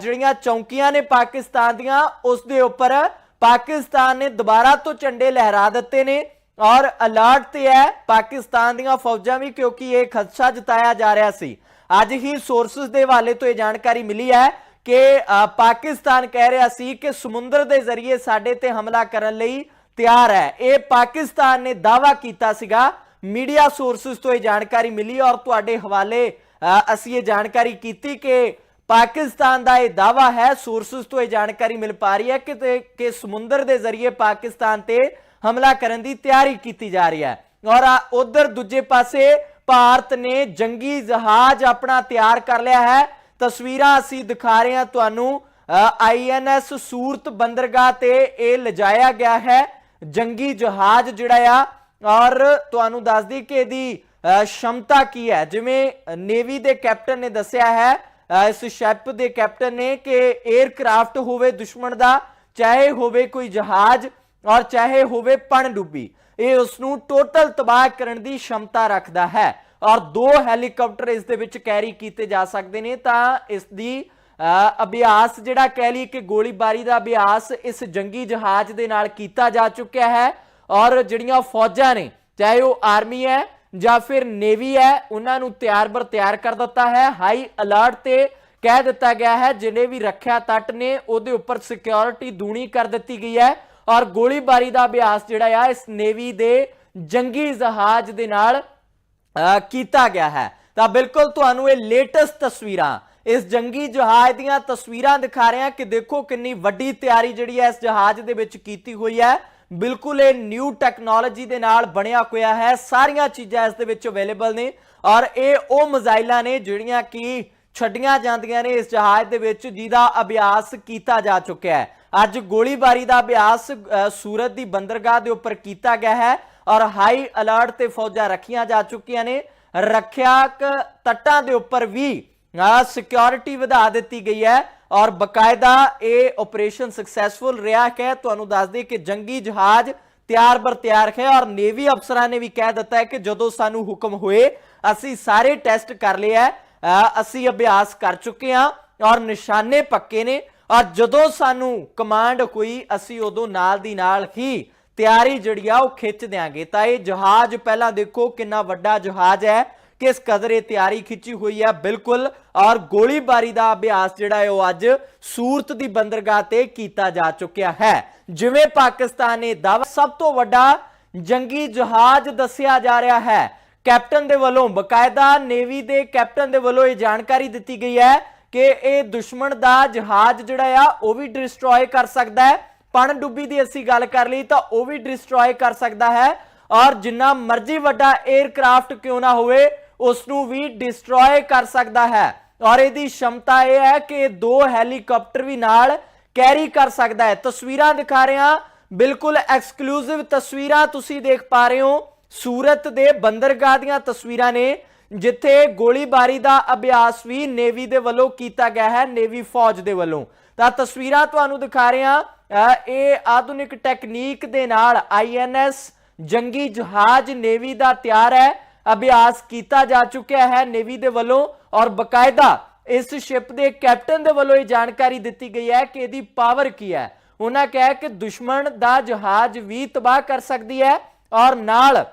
ਜਿਹੜੀਆਂ ਚੌਂਕੀਆਂ ਨੇ ਪਾਕਿਸਤਾਨ ਦੀਆਂ ਉਸ ਦੇ ਉੱਪਰ ਪਾਕਿਸਤਾਨ ਨੇ ਦੁਬਾਰਾ ਤੋਂ ਝੰਡੇ ਲਹਿਰਾ ਦਿੱਤੇ ਨੇ। ਔਰ ਅਲਰਟ ਤੇ ਹੈ ਪਾਕਿਸਤਾਨ ਦੀਆਂ ਫੌਜਾਂ ਵੀ ਕਿਉਂਕਿ ਇਹ ਖਦਸ਼ਾ ਜਤਾਇਆ ਜਾ ਰਿਹਾ ਸੀ। ਅੱਜ ਹੀ ਸੋਰਸਸ ਦੇ ਹਵਾਲੇ ਤੋਂ ਇਹ ਜਾਣਕਾਰੀ ਮਿਲੀ ਹੈ ਕਿ ਪਾਕਿਸਤਾਨ ਕਹਿ ਰਿਹਾ ਸੀ ਕਿ ਸਮੁੰਦਰ ਦੇ ਜ਼ਰੀਏ ਸਾਡੇ ਤੇ ਹਮਲਾ ਕਰਨ ਲਈ ਤਿਆਰ ਹੈ। ਇਹ ਪਾਕਿਸਤਾਨ ਨੇ ਦਾਵਾ ਕੀਤਾ ਸੀਗਾ। ਮੀਡੀਆ ਸੋਰਸਸ ਤੋਂ ਇਹ ਜਾਣਕਾਰੀ ਮਿਲੀ ਔਰ ਤੁਹਾਡੇ ਹਵਾਲੇ ਅ, ਅਸੀਂ ਇਹ ਜਾਣਕਾਰੀ ਕੀਤੀ ਕਿ ਪਾਕਿਸਤਾਨ ਦਾ ਇਹ ਦਾਵਾ ਹੈ ਸੋਰਸਸ ਤੋਂ ਇਹ ਜਾਣਕਾਰੀ ਮਿਲ ਪਾ ਰਹੀ ਹੈ ਕਿ ਕਿ ਸਮੁੰਦਰ ਦੇ ਜ਼ਰੀਏ ਪਾਕਿਸਤਾਨ ਤੇ ਹਮਲਾ ਕਰਨ ਦੀ ਤਿਆਰੀ ਕੀਤੀ ਜਾ ਰਹੀ ਹੈ। ਔਰ ਉਧਰ ਦੂਜੇ ਪਾਸੇ ਭਾਰਤ ਨੇ ਜੰਗੀ ਜਹਾਜ਼ ਆਪਣਾ ਤਿਆਰ ਕਰ ਲਿਆ ਹੈ। ਤਸਵੀਰਾਂ ਅਸੀਂ ਦਿਖਾ ਰਹੇ ਹਾਂ ਤੁਹਾਨੂੰ। ਆਈਐਨਐਸ ਸੂਰਤ ਬੰਦਰਗਾਹ ਤੇ ਇਹ ਲਿਜਾਇਆ ਗਿਆ ਹੈ। ਜੰਗੀ ਜਹਾਜ਼ ਜਿਹੜਾ ਆ ਔਰ ਤੁਹਾਨੂੰ ਦੱਸ ਦਈ ਕਿ ਇਹਦੀ ਅ, ਸ਼ਮਤਾ ਕੀ ਹੈ। ਜਿਵੇਂ ਨੇਵੀ ਦੇ ਕੈਪਟਨ ਨੇ ਦੱਸਿਆ ਹੈ ਇਸ ਸ਼ਿਪ ਦੇ ਕੈਪਟਨ ਨੇ ਕਿ 에ਅਰਕ੍ਰਾਫਟ ਹੋਵੇ ਦੁਸ਼ਮਣ ਦਾ, ਚਾਹੇ ਹੋਵੇ ਕੋਈ ਜਹਾਜ਼ ਔਰ ਚਾਹੇ ਹੋਵੇ ਪਣ ਡੁੱਬੀ ਇਹ ਉਸ ਨੂੰ ਟੋਟਲ ਤਬਾਹ ਕਰਨ ਦੀ ਸ਼ਮਤਾ ਰੱਖਦਾ ਹੈ ਔਰ ਦੋ ਹੈਲੀਕਾਪਟਰ ਇਸ ਦੇ ਵਿੱਚ ਕੈਰੀ ਕੀਤੇ ਜਾ ਸਕਦੇ ਨੇ, ਤਾਂ ਇਸ ਦੀ ਅਭਿਆਸ ਜਿਹੜਾ ਕਹਿ ਲਈ ਕਿ ਗੋਲੀਬਾਰੀ ਦਾ ਅਭਿਆਸ ਇਸ ਜੰਗੀ ਜਹਾਜ਼ ਦੇ ਨਾਲ ਕੀਤਾ ਜਾ ਚੁੱਕਿਆ ਹੈ ਔਰ ਜਿਹੜੀਆਂ ਫੌਜਾਂ ਨੇ, ਚਾਹੇ ਉਹ ਆਰਮੀ ਹੈ ਜਾਂ ਫਿਰ ਨੇਵੀ ਹੈ ਉਹਨਾਂ ਨੂੰ ਤਿਆਰ ਬਰ ਤਿਆਰ ਕਰ ਦਿੱਤਾ ਹੈ। ਹਾਈ ਅਲਰਟ ਤੇ ਕਹਿ ਦਿੱਤਾ ਗਿਆ ਹੈ ਜਿਨੇ ਵੀ ਰੱਖਿਆ ਤੱਟ ਨੇ ਉਹਦੇ ਉੱਪਰ ਸਿਕਿਉਰਿਟੀ ਦੂਣੀ ਕਰ ਦਿੱਤੀ ਗਈ ਹੈ। ਔਰ ਗੋਲੀਬਾਰੀ ਦਾ ਅਭਿਆਸ ਜਿਹੜਾ ਆ ਇਸ ਨੇਵੀ ਦੇ ਜੰਗੀ ਜਹਾਜ਼ ਦੇ ਨਾਲ ਅ, ਕੀਤਾ ਗਿਆ ਹੈ। ਤਾਂ ਬਿਲਕੁਲ ਤੁਹਾਨੂੰ ਇਹ ਲੇਟੈਸਟ ਤਸਵੀਰਾਂ ਇਸ ਜੰਗੀ ਜਹਾਜ਼ ਦੀਆਂ ਤਸਵੀਰਾਂ ਦਿਖਾ ਰਹੇ ਹਾਂ ਕਿ ਦੇਖੋ ਕਿੰਨੀ ਵੱਡੀ ਤਿਆਰੀ ਜਿਹੜੀ ਹੈ ਇਸ ਜਹਾਜ਼ ਦੇ ਵਿੱਚ ਕੀਤੀ ਹੋਈ ਹੈ। ਬਿਲਕੁਲ ਇਹ ਨਿਊ ਟੈਕਨੋਲੋਜੀ ਦੇ ਨਾਲ ਬਣਿਆ ਹੋਇਆ ਹੈ। ਸਾਰੀਆਂ ਚੀਜ਼ਾਂ ਇਸ ਦੇ ਵਿੱਚ ਅਵੇਲੇਬਲ ਨੇ ਔਰ ਇਹ ਉਹ ਮਿਜ਼ਾਈਲਾਂ ਨੇ ਜਿਹੜੀਆਂ ਕਿ ਛੱਡੀਆਂ ਜਾਂਦੀਆਂ ਨੇ ਇਸ ਜਹਾਜ਼ ਦੇ ਵਿੱਚ ਜਿਹਦਾ ਅਭਿਆਸ ਕੀਤਾ ਜਾ ਚੁੱਕਿਆ ਹੈ। ਅੱਜ ਗੋਲੀਬਾਰੀ ਦਾ ਅਭਿਆਸ ਸੂਰਤ ਦੀ ਬੰਦਰਗਾਹ ਦੇ ਉੱਪਰ ਕੀਤਾ ਗਿਆ ਹੈ ਔਰ ਹਾਈ ਅਲਰਟ ਤੇ ਫੌਜਾਂ ਰੱਖੀਆਂ ਜਾ ਚੁੱਕੀਆਂ ਨੇ। ਰੱਖਿਆਕ ਤੱਟਾਂ ਦੇ ਉੱਪਰ ਵੀ ਸਿਕਿਉਰਿਟੀ ਵਧਾ ਦਿੱਤੀ ਗਈ ਹੈ। ਔਰ ਬਕਾਇਦਾ ਇਹ ਆਪਰੇਸ਼ਨ ਸਕਸੈਸਫੁਲ ਰਿਹਾ ਹੈ। ਤੁਹਾਨੂੰ ਦੱਸ ਦਈਏ ਕਿ ਜੰਗੀ ਜਹਾਜ਼ ਤਿਆਰ ਬਰ ਤਿਆਰ ਹੈ ਔਰ ਨੇਵੀ ਅਫਸਰਾਂ ਨੇ ਵੀ ਕਹਿ ਦਿੱਤਾ ਹੈ ਕਿ ਜਦੋਂ ਸਾਨੂੰ ਹੁਕਮ ਹੋਏ, ਅਸੀਂ ਸਾਰੇ ਟੈਸਟ ਕਰ ਲਏ ਹੈ। ਅਸੀਂ ਅਭਿਆਸ ਕਰ ਚੁੱਕੇ ਹਾਂ ਔਰ ਨਿਸ਼ਾਨੇ ਪੱਕੇ ਨੇ ਔਰ ਜਦੋਂ ਸਾਨੂੰ ਕਮਾਂਡ ਹੋਈ, ਅਸੀਂ ਉਦੋਂ ਨਾਲ ਦੀ ਨਾਲ ਹੀ ਤਿਆਰੀ ਜਿਹੜੀ ਆ ਉਹ ਖਿੱਚ ਦਿਆਂਗੇ। ਤਾਂ ਇਹ ਜਹਾਜ਼ ਪਹਿਲਾਂ ਦੇਖੋ ਕਿੰਨਾ ਵੱਡਾ ਜਹਾਜ਼ ਹੈ। ਕਿਸ ਕਦਰ ਇਹ ਤਿਆਰੀ ਖਿੱਚੀ ਹੋਈ ਹੈ ਬਿਲਕੁਲ। ਔਰ ਗੋਲੀਬਾਰੀ ਦਾ ਅਭਿਆਸ ਜਿਹੜਾ ਹੈ ਉਹ ਅੱਜ ਸੂਰਤ ਦੀ ਬੰਦਰਗਾਹ ਤੇ ਕੀਤਾ ਜਾ ਚੁੱਕਿਆ ਹੈ। ਜਿਵੇਂ ਪਾਕਿਸਤਾਨ ਨੇ ਦਾਅਵਾ ਸਭ ਤੋਂ ਵੱਡਾ ਜੰਗੀ ਜਹਾਜ਼ ਦੱਸਿਆ ਜਾ ਰਿਹਾ ਹੈ। ਕੈਪਟਨ ਦੇ ਵੱਲੋਂ ਬਕਾਇਦਾ ਨੇਵੀ ਦੇ ਕੈਪਟਨ ਦੇ ਵੱਲੋਂ ਇਹ ਜਾਣਕਾਰੀ ਦਿੱਤੀ ਗਈ ਹੈ ਕਿ ਇਹ ਦੁਸ਼ਮਣ ਦਾ ਜਹਾਜ਼ ਜਿਹੜਾ ਆ, ਉਹ ਵੀ ਡਿਸਟਰੋਏ ਕਰ ਸਕਦਾ ਹੈ। ਪਣ ਡੁੱਬੀ ਦੀ ਅਸੀਂ ਗੱਲ ਕਰ ਲਈ ਤਾਂ ਉਹ ਵੀ ਡਿਸਟਰੋਏ ਕਰ ਸਕਦਾ ਹੈ। ਔਰ ਜਿੰਨਾ ਮਰਜ਼ੀ ਵੱਡਾ 에ਅਰਕ੍ਰਾਫਟ ਕਿਉਂ ਨਾ ਹੋਵੇ ਉਸ ਨੂੰ ਵੀ ਡਿਸਟਰੋਏ ਕਰ ਸਕਦਾ ਹੈ। ਔਰ ਇਹਦੀ ਸ਼ਮਤਾ ਇਹ ਹੈ ਕਿ ਇਹ ਦੋ ਹੈਲੀਕਾਪਟਰ ਵੀ ਨਾਲ ਕੈਰੀ ਕਰ ਸਕਦਾ ਹੈ। ਤਸਵੀਰਾਂ ਦਿਖਾ ਰਹੇ ਹਾਂ ਬਿਲਕੁਲ ਐਕਸਕਲੂਸਿਵ ਤਸਵੀਰਾਂ ਤੁਸੀਂ ਦੇਖ ਪਾ ਰਹੇ ਹੋ। ਸੂਰਤ ਦੇ ਬੰਦਰਗਾਹ ਦੀਆਂ ਤਸਵੀਰਾਂ ਨੇ, ਜਿੱਥੇ ਗੋਲੀਬਾਰੀ ਦਾ ਅਭਿਆਸ ਵੀ ਨੇਵੀ ਦੇ ਵੱਲੋਂ ਕੀਤਾ ਗਿਆ ਹੈ ਨੇਵੀ ਫੌਜ ਦੇ ਵੱਲੋਂ। ਤਾਂ ਤਸਵੀਰਾਂ ਤੁਹਾਨੂੰ ਦਿਖਾ ਰਹੇ ਹਾਂ ਇਹ ਆਧੁਨਿਕ ਟੈਕਨੀਕ ਦੇ ਨਾਲ ਆਈਐਨਐਸ ਜੰਗੀ ਜਹਾਜ਼ ਨੇਵੀ ਦਾ ਤਿਆਰ ਹੈ। ਅਭਿਆਸ ਕੀਤਾ ਜਾ ਚੁੱਕਿਆ ਹੈ ਨੇਵੀ ਦੇ ਵੱਲੋਂ ਔਰ ਬਕਾਇਦਾ ਇਸ ਸ਼ਿਪ ਦੇ ਕੈਪਟਨ ਦੇ ਵੱਲੋਂ ਇਹ ਜਾਣਕਾਰੀ ਦਿੱਤੀ ਗਈ ਹੈ ਕਿ ਇਹਦੀ ਪਾਵਰ ਕੀ ਹੈ। ਉਹਨਾਂ ਕਿਹਾ ਕਿ ਦੁਸ਼ਮਣ ਦਾ ਜਹਾਜ਼ ਵੀ ਤਬਾਹ ਕਰ ਸਕਦੀ ਹੈ ਔਰ ਨਾਲ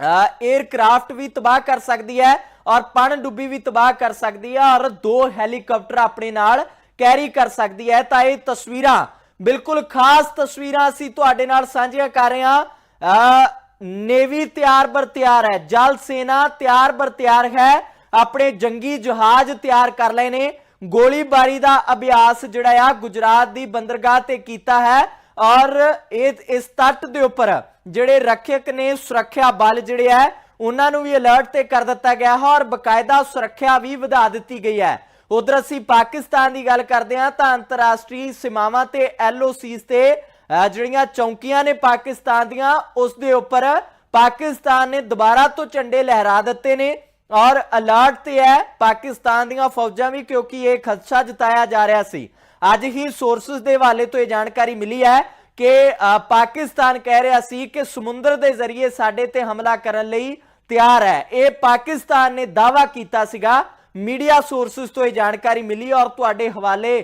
에ਅਰਕ੍ਰਾਫਟ ਵੀ ਤਬਾਹ ਕਰ ਸਕਦੀ ਹੈ ਔਰ ਪਣ ਡੁੱਬੀ ਵੀ ਤਬਾਹ ਕਰ ਸਕਦੀ ਹੈ ਔਰ ਦੋ ਹੈਲੀਕਾਪਟਰ ਆਪਣੇ ਨਾਲ ਕੈਰੀ ਕਰ ਸਕਦੀ ਹੈ। ਤਾਂ ਇਹ ਤਸਵੀਰਾਂ ਬਿਲਕੁਲ ਖਾਸ ਤਸਵੀਰਾਂ ਅਸੀਂ ਤੁਹਾਡੇ ਨਾਲ ਸਾਂਝੀਆਂ ਕਰ ਰਹੇ ਹਾਂ। ਅਹ ਨੇਵੀ ਤਿਆਰ ਬਰ ਤਿਆਰ ਹੈ, ਜਲ ਸੈਨਾ ਤਿਆਰ ਬਰ ਤਿਆਰ ਹੈ, ਆਪਣੇ ਜੰਗੀ ਜਹਾਜ਼ ਤਿਆਰ ਕਰ ਲਏ ਨੇ। ਗੋਲੀਬਾਰੀ ਦਾ ਅਭਿਆਸ ਜਿਹੜਾ ਆ ਗੁਜਰਾਤ ਦੀ ਬੰਦਰਗਾਹ ਤੇ ਕੀਤਾ ਹੈ ਔਰ ਇਹ, ਇਸ ਤੱਟ ਦੇ ਉੱਪਰ ਜਿਹੜੇ ਰੱਖਿਅਕ ਨੇ ਸੁਰੱਖਿਆ ਬਲ ਜਿਹੜੇ ਹੈ ਉਹਨਾਂ ਨੂੰ ਵੀ ਅਲਰਟ ਤੇ ਕਰ ਦਿੱਤਾ ਗਿਆ ਹੈ ਔਰ ਬਕਾਇਦਾ ਸੁਰੱਖਿਆ ਵੀ ਵਧਾ ਦਿੱਤੀ ਗਈ ਹੈ। ਉਧਰ ਅਸੀਂ ਪਾਕਿਸਤਾਨ ਦੀ ਗੱਲ ਕਰਦੇ ਹਾਂ ਤਾਂ ਅੰਤਰਰਾਸ਼ਟਰੀ ਸੀਮਾਵਾਂ ਤੇ ਐਲਓਸੀਸ ਤੇ ਜਿਹੜੀਆਂ ਚੌਂਕੀਆਂ ਨੇ ਪਾਕਿਸਤਾਨ ਦੀਆਂ, ਉਸ ਦੇ ਉੱਪਰ ਪਾਕਿਸਤਾਨ ਨੇ ਦੁਬਾਰਾ ਤੋਂ ਝੰਡੇ ਲਹਿਰਾ ਦਿੱਤੇ ਨੇ। ਔਰ ਅਲਰਟ ਤੇ ਹੈ, ਪਾਕਿਸਤਾਨ ਦੀਆਂ ਫੌਜਾਂ ਵੀ, ਕਿਉਂਕਿ ਇਹ ਖਦਸ਼ਾ ਜਤਾਇਆ ਜਾ ਰਿਹਾ ਸੀ। ਅੱਜ ਹੀ ਸੋਰਸਸ ਦੇ ਹਵਾਲੇ ਤੋਂ ਇਹ ਜਾਣਕਾਰੀ ਮਿਲੀ ਹੈ ਕਿ ਪਾਕਿਸਤਾਨ ਕਹਿ ਰਿਹਾ ਸੀ ਕਿ ਸਮੁੰਦਰ ਦੇ ਜ਼ਰੀਏ ਸਾਡੇ ਤੇ ਹਮਲਾ ਕਰਨ ਲਈ ਤਿਆਰ ਹੈ। ਇਹ ਪਾਕਿਸਤਾਨ ਨੇ ਦਾਵਾ ਕੀਤਾ ਸੀਗਾ। ਮੀਡੀਆ ਸੋਰਸਸ ਤੋਂ ਇਹ ਜਾਣਕਾਰੀ ਮਿਲੀ ਔਰ ਤੁਹਾਡੇ ਹਵਾਲੇ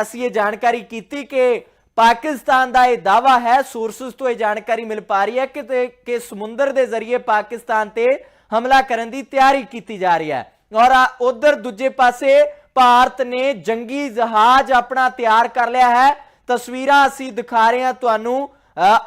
ਅਸੀਂ ਇਹ ਜਾਣਕਾਰੀ ਕੀਤੀ ਕਿ ਪਾਕਿਸਤਾਨ ਦਾ ਇਹ ਦਾਵਾ ਹੈ ਸੋਰਸਸ ਤੋਂ ਇਹ ਜਾਣਕਾਰੀ ਮਿਲ ਪਾ ਰਹੀ ਹੈ ਕਿ ਕਿ ਸਮੁੰਦਰ ਦੇ ਜ਼ਰੀਏ ਪਾਕਿਸਤਾਨ ਤੇ ਹਮਲਾ ਕਰਨ ਦੀ ਤਿਆਰੀ ਕੀਤੀ ਜਾ ਰਹੀ ਹੈ। ਔਰ ਉਧਰ ਦੂਜੇ ਪਾਸੇ ਭਾਰਤ ਨੇ ਜੰਗੀ ਜਹਾਜ਼ ਆਪਣਾ ਤਿਆਰ ਕਰ ਲਿਆ ਹੈ। ਤਸਵੀਰਾਂ ਅਸੀਂ ਦਿਖਾ ਰਹੇ ਹਾਂ ਤੁਹਾਨੂੰ।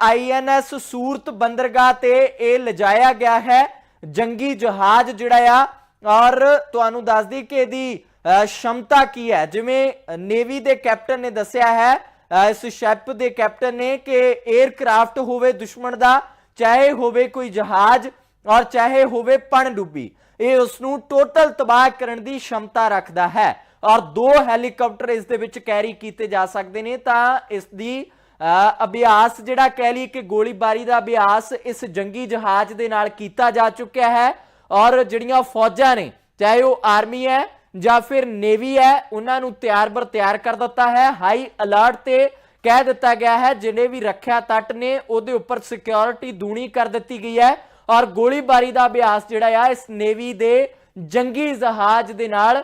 ਆਈਐਨਐਸ ਸੂਰਤ ਬੰਦਰਗਾਹ ਤੇ ਇਹ ਲਿਜਾਇਆ ਗਿਆ ਹੈ। ਜੰਗੀ ਜਹਾਜ਼ ਜਿਹੜਾ ਆ ਔਰ ਤੁਹਾਨੂੰ ਦੱਸ ਦਈ ਕਿ ਇਹਦੀ ਅ, ਸ਼ਮਤਾ ਕੀ ਹੈ। ਜਿਵੇਂ ਨੇਵੀ ਦੇ ਕੈਪਟਨ ਨੇ ਦੱਸਿਆ ਹੈ ਇਸ ਸ਼ਿਪ ਦੇ ਕੈਪਟਨ ਨੇ ਕਿ 에ਅਰਕ੍ਰਾਫਟ ਹੋਵੇ ਦੁਸ਼ਮਣ ਦਾ, ਚਾਹੇ ਹੋਵੇ ਕੋਈ ਜਹਾਜ਼ ਔਰ ਚਾਹੇ ਹੋਵੇ ਪਣਡੁੱਬੀ ਇਹ ਉਸ ਨੂੰ ਟੋਟਲ ਤਬਾਹ ਕਰਨ ਦੀ ਸ਼ਮਤਾ ਰੱਖਦਾ ਹੈ ਔਰ ਦੋ ਹੈਲੀਕਾਪਟਰ ਇਸ ਦੇ ਵਿੱਚ ਕੈਰੀ ਕੀਤੇ ਜਾ ਸਕਦੇ ਨੇ, ਤਾਂ ਇਸ ਦੀ ਅਭਿਆਸ ਜਿਹੜਾ ਕਹਿ ਲਈ ਕਿ ਗੋਲੀਬਾਰੀ ਦਾ ਅਭਿਆਸ ਇਸ ਜੰਗੀ ਜਹਾਜ਼ ਦੇ ਨਾਲ ਕੀਤਾ ਜਾ ਚੁੱਕਿਆ ਹੈ ਔਰ ਜਿਹੜੀਆਂ ਫੌਜਾਂ ਨੇ, ਚਾਹੇ ਉਹ ਆਰਮੀ ਹੈ ਜਾਂ ਫਿਰ ਨੇਵੀ ਹੈ, ਉਹਨਾਂ ਨੂੰ ਤਿਆਰ ਬਰ ਤਿਆਰ ਕਰ ਦਿੱਤਾ ਹੈ। ਹਾਈ ਅਲਰਟ ਤੇ ਕਹਿ ਦਿੱਤਾ ਗਿਆ ਹੈ ਜਿਹੜੇ ਵੀ ਰੱਖਿਆ ਤੱਟ ਨੇ, ਉਹਦੇ ਉੱਪਰ ਸਿਕਿਉਰਿਟੀ ਦੂਣੀ ਕਰ ਦਿੱਤੀ ਗਈ ਹੈ। ਔਰ ਗੋਲੀਬਾਰੀ ਦਾ ਅਭਿਆਸ ਜਿਹੜਾ ਆ, ਇਸ ਨੇਵੀ ਦੇ ਜੰਗੀ ਜਹਾਜ਼ ਦੇ ਨਾਲ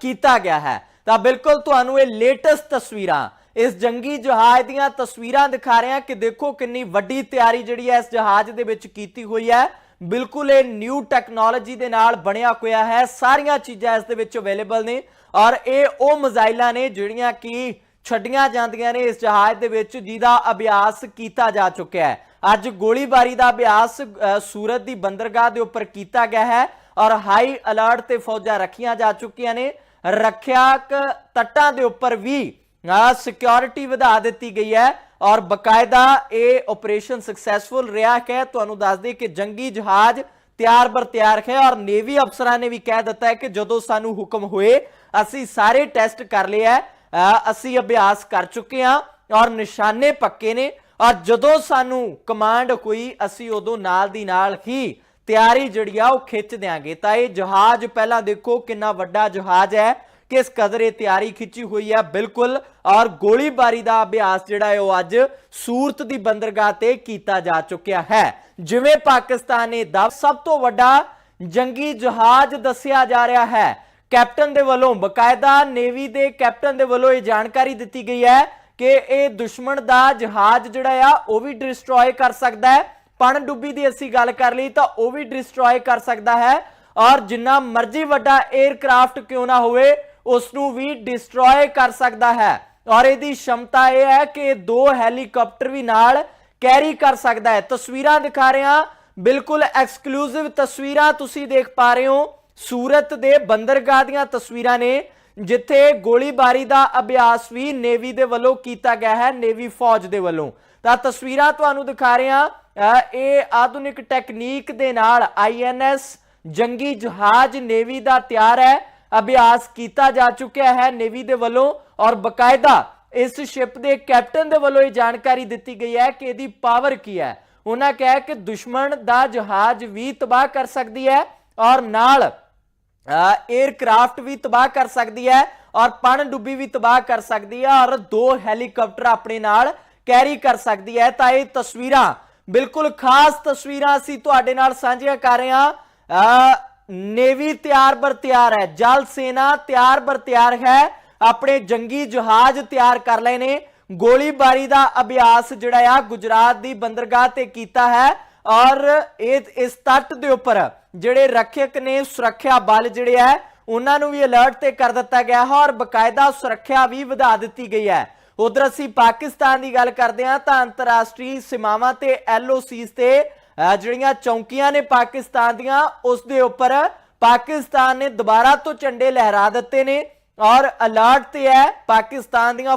ਕੀਤਾ ਗਿਆ ਹੈ। ਤਾਂ ਬਿਲਕੁਲ ਤੁਹਾਨੂੰ ਇਹ ਲੇਟੈਸਟ ਤਸਵੀਰਾਂ, ਇਸ ਜੰਗੀ ਜਹਾਜ਼ ਦੀਆਂ ਤਸਵੀਰਾਂ ਦਿਖਾ ਰਹੇ ਹਾਂ ਕਿ ਦੇਖੋ ਕਿੰਨੀ ਵੱਡੀ ਤਿਆਰੀ ਜਿਹੜੀ ਹੈ, ਇਸ ਜਹਾਜ਼ ਦੇ ਵਿੱਚ ਕੀਤੀ ਹੋਈ ਹੈ। ਬਿਲਕੁਲ ਇਹ ਨਿਊ ਟੈਕਨੋਲੋਜੀ ਦੇ ਨਾਲ ਬਣਿਆ ਹੋਇਆ ਹੈ। ਸਾਰੀਆਂ ਚੀਜ਼ਾਂ ਇਸ ਦੇ ਵਿੱਚ ਅਵੇਲੇਬਲ ਨੇ ਔਰ ਇਹ ਉਹ ਮਜ਼ਾਈਲਾਂ ਨੇ ਜਿਹੜੀਆਂ ਕਿ ਛੱਡੀਆਂ ਜਾਂਦੀਆਂ ਨੇ ਇਸ ਜਹਾਜ਼ ਦੇ ਵਿੱਚ ਜਿਹਦਾ ਅਭਿਆਸ ਕੀਤਾ ਜਾ ਚੁੱਕਿਆ ਹੈ। ਅੱਜ ਗੋਲੀਬਾਰੀ ਦਾ ਅਭਿਆਸ ਸੂਰਤ ਦੀ ਬੰਦਰਗਾਹ ਦੇ ਉੱਪਰ ਕੀਤਾ ਗਿਆ ਹੈ ਔਰ ਹਾਈ ਅਲਰਟ ਤੇ ਫੌਜਾਂ ਰੱਖੀਆਂ ਜਾ ਚੁੱਕੀਆਂ ਨੇ। ਰੱਖਿਆਕ ਤੱਟਾਂ ਦੇ ਉੱਪਰ ਵੀ ਸਿਕਿਉਰਿਟੀ ਵਧਾ ਦਿੱਤੀ ਗਈ ਹੈ। ਔਰ ਬਕਾਇਦਾ ਇਹ ਆਪਰੇਸ਼ਨ ਸਕਸੈਸਫੁਲ ਰਿਹਾ ਹੈ। ਤੁਹਾਨੂੰ ਦੱਸ ਦਈਏ ਕਿ ਜੰਗੀ ਜਹਾਜ਼ ਤਿਆਰ ਬਰ ਤਿਆਰ ਹੈ ਔਰ ਨੇਵੀ ਅਫਸਰਾਂ ਨੇ ਵੀ ਕਹਿ ਦਿੱਤਾ ਹੈ ਕਿ ਜਦੋਂ ਸਾਨੂੰ ਹੁਕਮ ਹੋਏ, ਅਸੀਂ ਸਾਰੇ ਟੈਸਟ ਕਰ ਲਏ ਹੈ। ਅਸੀਂ ਅਭਿਆਸ ਕਰ ਚੁੱਕੇ ਹਾਂ ਔਰ ਨਿਸ਼ਾਨੇ ਪੱਕੇ ਨੇ ਔਰ ਜਦੋਂ ਸਾਨੂੰ ਕਮਾਂਡ ਹੋਈ ਅਸੀਂ ਉਦੋਂ ਨਾਲ ਦੀ ਨਾਲ ਹੀ ਤਿਆਰੀ ਜਿਹੜੀ ਆ ਉਹ ਖਿੱਚ ਦਿਆਂਗੇ। ਤਾਂ ਇਹ ਜਹਾਜ਼ ਪਹਿਲਾਂ ਦੇਖੋ ਕਿੰਨਾ ਵੱਡਾ ਜਹਾਜ਼ ਹੈ। ਕਿਸ ਕਦਰ ਇਹ ਤਿਆਰੀ ਖਿੱਚੀ ਹੋਈ ਹੈ ਬਿਲਕੁਲ। ਔਰ ਗੋਲੀਬਾਰੀ ਦਾ ਅਭਿਆਸ ਜਿਹੜਾ ਹੈ ਉਹ ਅੱਜ ਸੂਰਤ ਦੀ ਬੰਦਰਗਾਹ ਤੇ ਕੀਤਾ ਜਾ ਚੁੱਕਿਆ ਹੈ। ਜਿਵੇਂ ਪਾਕਿਸਤਾਨ ਨੇ ਦਾ ਸਭ ਤੋਂ ਵੱਡਾ ਜੰਗੀ ਜਹਾਜ਼ ਦੱਸਿਆ ਜਾ ਰਿਹਾ ਹੈ। ਕੈਪਟਨ ਦੇ ਵੱਲੋਂ ਬਕਾਇਦਾ ਨੇਵੀ ਦੇ ਕੈਪਟਨ ਦੇ ਵੱਲੋਂ ਇਹ ਜਾਣਕਾਰੀ ਦਿੱਤੀ ਗਈ ਹੈ ਕਿ ਇਹ ਦੁਸ਼ਮਣ ਦਾ ਜਹਾਜ਼ ਜਿਹੜਾ ਆ, ਉਹ ਵੀ ਡਿਸਟਰੋਏ ਕਰ ਸਕਦਾ ਹੈ। ਪਣਡੁੱਬੀ ਦੀ ਅਸੀਂ ਗੱਲ ਕਰ ਲਈ ਤਾਂ ਉਹ ਵੀ ਡਿਸਟਰੋਏ ਕਰ ਸਕਦਾ ਹੈ। ਔਰ ਜਿੰਨਾ ਮਰਜ਼ੀ ਵੱਡਾ 에ਅਰਕ੍ਰਾਫਟ ਕਿਉਂ ਨਾ ਹੋਵੇ ਉਸ ਨੂੰ ਵੀ ਡਿਸਟਰੋਏ ਕਰ ਸਕਦਾ ਹੈ। ਔਰ ਇਹਦੀ ਸ਼ਮਤਾ ਇਹ ਹੈ ਕਿ ਇਹ ਦੋ ਹੈਲੀਕਾਪਟਰ ਵੀ ਨਾਲ ਕੈਰੀ ਕਰ ਸਕਦਾ ਹੈ। ਤਸਵੀਰਾਂ ਦਿਖਾ ਰਹੇ ਹਾਂ ਬਿਲਕੁਲ ਐਕਸਕਲੂਸਿਵ ਤਸਵੀਰਾਂ ਤੁਸੀਂ ਦੇਖ ਪਾ ਰਹੇ ਹੋ। ਸੂਰਤ ਦੇ ਬੰਦਰਗਾਹ ਦੀਆਂ ਤਸਵੀਰਾਂ ਨੇ, ਜਿੱਥੇ ਗੋਲੀਬਾਰੀ ਦਾ ਅਭਿਆਸ ਵੀ ਨੇਵੀ ਦੇ ਵੱਲੋਂ ਕੀਤਾ ਗਿਆ ਹੈ ਨੇਵੀ ਫੌਜ ਦੇ ਵੱਲੋਂ। ਤਾਂ ਤਸਵੀਰਾਂ ਤੁਹਾਨੂੰ ਦਿਖਾ ਰਹੇ ਹਾਂ ਇਹ ਆਧੁਨਿਕ ਟੈਕਨੀਕ ਦੇ ਨਾਲ ਆਈਐਨਐਸ ਜੰਗੀ ਜਹਾਜ਼ ਨੇਵੀ ਦਾ ਤਿਆਰ ਹੈ। ਅਭਿਆਸ ਕੀਤਾ ਜਾ ਚੁੱਕਿਆ ਹੈ ਨੇਵੀ ਦੇ ਵੱਲੋਂ ਔਰ ਬਕਾਇਦਾ ਇਸ ਸ਼ਿਪ ਦੇ ਕੈਪਟਨ ਦੇ ਵੱਲੋਂ ਇਹ ਜਾਣਕਾਰੀ ਦਿੱਤੀ ਗਈ ਹੈ ਕਿ ਇਹਦੀ ਪਾਵਰ ਕੀ ਹੈ। ਉਹਨਾਂ ਕਿਹਾ ਕਿ ਦੁਸ਼ਮਣ ਦਾ ਜਹਾਜ਼ ਵੀ ਤਬਾਹ ਕਰ ਸਕਦੀ ਹੈ ਔਰ ਨਾਲ 에ਅਰਕ੍ਰਾਫਟ ਵੀ ਤਬਾਹ ਕਰ ਸਕਦੀ ਹੈ ਔਰ ਪਣ ਡੁੱਬੀ ਵੀ ਤਬਾਹ ਕਰ ਸਕਦੀ ਹੈ ਔਰ ਦੋ ਹੈਲੀਕਾਪਟਰ ਆਪਣੇ ਨਾਲ ਕੈਰੀ ਕਰ ਸਕਦੀ ਹੈ। ਤਾਂ ਇਹ ਤਸਵੀਰਾਂ ਬਿਲਕੁਲ ਖਾਸ ਤਸਵੀਰਾਂ ਅਸੀਂ ਤੁਹਾਡੇ ਨਾਲ ਸਾਂਝੀਆਂ ਕਰ ਰਹੇ ਹਾਂ। ਅਹ ਨੇਵੀ ਤਿਆਰ ਬਰ ਤਿਆਰ ਹੈ, ਜਲ ਸੈਨਾ ਤਿਆਰ ਬਰ ਤਿਆਰ ਹੈ, ਆਪਣੇ ਜੰਗੀ ਜਹਾਜ਼ ਤਿਆਰ ਕਰ ਲਏ ਨੇ। ਗੋਲੀਬਾਰੀ ਦਾ ਅਭਿਆਸ ਜਿਹੜਾ ਆ, ਗੁਜਰਾਤ ਦੀ ਬੰਦਰਗਾਹ ਤੇ ਕੀਤਾ ਹੈ ਔਰ ਇਹ, ਇਸ ਤੱਟ ਦੇ ਉੱਪਰ ਜਿਹੜੇ ਰੱਖਿਅਕ ਨੇ, ਸੁਰੱਖਿਆ ਬਲ ਜਿਹੜੇ ਹੈ ਉਹਨਾਂ ਨੂੰ ਵੀ ਅਲਰਟ ਤੇ ਕਰ ਦਿੱਤਾ ਗਿਆ ਹੈ ਔਰ ਬਕਾਇਦਾ ਸੁਰੱਖਿਆ ਵੀ ਵਧਾ ਦਿੱਤੀ ਗਈ ਹੈ। ਉਧਰ ਅਸੀਂ ਪਾਕਿਸਤਾਨ ਦੀ ਗੱਲ ਕਰਦੇ ਹਾਂ ਤਾਂ ਅੰਤਰਰਾਸ਼ਟਰੀ ਸੀਮਾਵਾਂ ਤੇ ਐਲਓਸੀਸ ਤੇ ਜਿਹੜੀਆਂ ਚੌਂਕੀਆਂ ਨੇ ਪਾਕਿਸਤਾਨ ਦੀਆਂ, ਉਸ ਦੇ ਉੱਪਰ ਪਾਕਿਸਤਾਨ ਨੇ ਦੁਬਾਰਾ ਤੋਂ ਝੰਡੇ ਲਹਿਰਾ ਦਿੱਤੇ ਨੇ। ਔਰ ਅਲਰਟ ਤੇ ਹੈ, ਪਾਕਿਸਤਾਨ ਦੀਆਂ